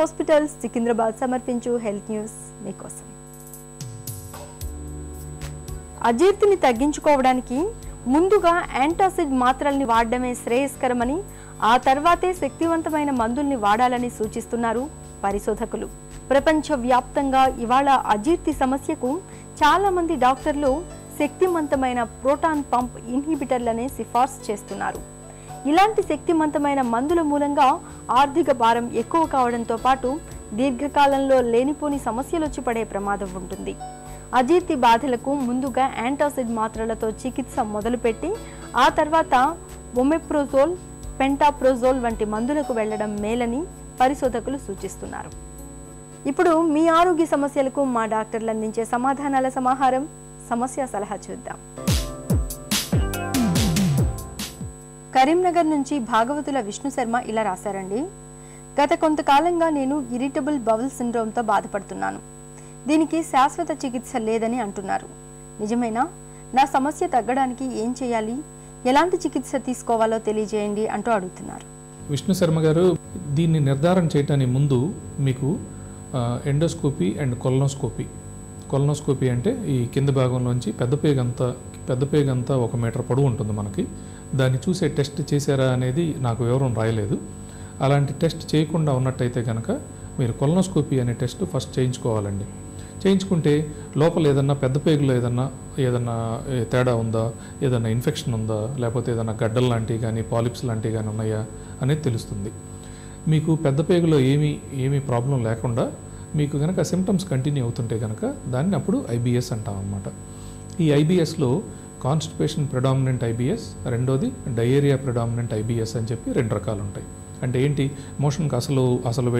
Hospital Secunderabad సమర్పించు health news మీకోసం. అజీర్తిని తగ్గించుకోవడానికి ముందుగా యాంటాసిడ్ మాత్రల్ని వాడడమే శ్రేయస్కరమని ఆ తర్వాతే శక్తివంతమైన మందుల్ని వాడాలని సూచిస్తున్నారు పరిశోధకులు. ప్రపంచవ్యాప్తంగా ఇవాళ అజీర్తి సమస్యకు చాలా మంది డాక్టర్లు శక్తివంతమైన ప్రోటాన్ పంప్ ఇన్హిబిటర్లనే సిఫార్సు చేస్తున్నారు. ఇలాంటి శక్తివంతమైన మందుల మూలంగా ఆర్థిక భారం ఎక్కువ కావడంతో పాటు దీర్ఘకాలంలో లేనిపోని సమస్యలు వచ్చి పడే ప్రమాదం ఉంటుంది. అజీర్తి బాధలకు ముందుగా యాంటాసిడ్ మాత్రలతో చికిత్స మొదలుపెట్టి ఆ తర్వాత ఒమెప్రోజోల్ పెంటాప్రోజోల్ వంటి మందులకు వెళ్ళడం మేలని పరిశోధకులు సూచిస్తున్నారు. ఇప్పుడు మీ ఆరోగ్య సమస్యలకు మా డాక్టర్లు అందించే సమాధానాల సమాహారం సమస్య సలహా చూద్దాం. కరీంనగర్ నుంచి భాగవతుల విష్ణు శర్మ ఇలా రాశారండి. గత కొంతకాలంగా నేను ఇరిటబుల్ బౌల్ సిండ్రోమ్తో బాధపడుతున్నాను. దీనికి శాశ్వత చికిత్స లేదని అంటున్నారు. నిజమేనా? నా సమస్య తగ్గడానికి ఏం చేయాలి? ఎలాంటి చికిత్స తీసుకోవాలో తెలియజేయండి అంటూ అడుగుతున్నారు. విష్ణు శర్మ గారు దీన్ని నిర్ధారణ చేయటానికి ముందు మీకు ఎండోస్కోపీ అండ్ కొలనోస్కోపీ. కొలనోస్కోపీ అంటే ఈ కింద భాగంలోంచి పెద్ద పేగంతా పెద్ద పేగంతా ఒక మీటర్ పొడవు ఉంటుంది మనకి. దాన్ని చూసే టెస్ట్ చేశారా అనేది నాకు వివరం రాయలేదు. అలాంటి టెస్ట్ చేయకుండా ఉన్నట్టయితే కనుక మీరు కొలనోస్కోపీ అనే టెస్ట్ ఫస్ట్ చేయించుకోవాలండి. చేయించుకుంటే లోపల ఏదన్నా పెద్ద పేగులో ఏదన్నా ఏదన్నా తేడా ఉందా ఏదన్నా ఇన్ఫెక్షన్ ఉందా లేకపోతే ఏదన్నా గడ్డలు లాంటివి కానీ పాలిప్స్ లాంటివి కానీ ఉన్నాయా అనేది తెలుస్తుంది. మీకు పెద్ద పేగులో ఏమీ ఏమీ ప్రాబ్లం లేకుండా మీకు కనుక సిమ్టమ్స్ కంటిన్యూ అవుతుంటే కనుక దాన్ని అప్పుడు ఐబిఎస్ అంటాం అనమాట ఈ ఐబిఎస్లో కాన్స్టిపేషన్ ప్రిడామినెంట్ ఐబిఎస్ రెండోది డయేరియా ప్రిడామినెంట్ ఐబిఎస్ అని చెప్పి రెండు రకాలు ఉంటాయి అంటే ఏంటి? మోషన్కి అసలు అసలు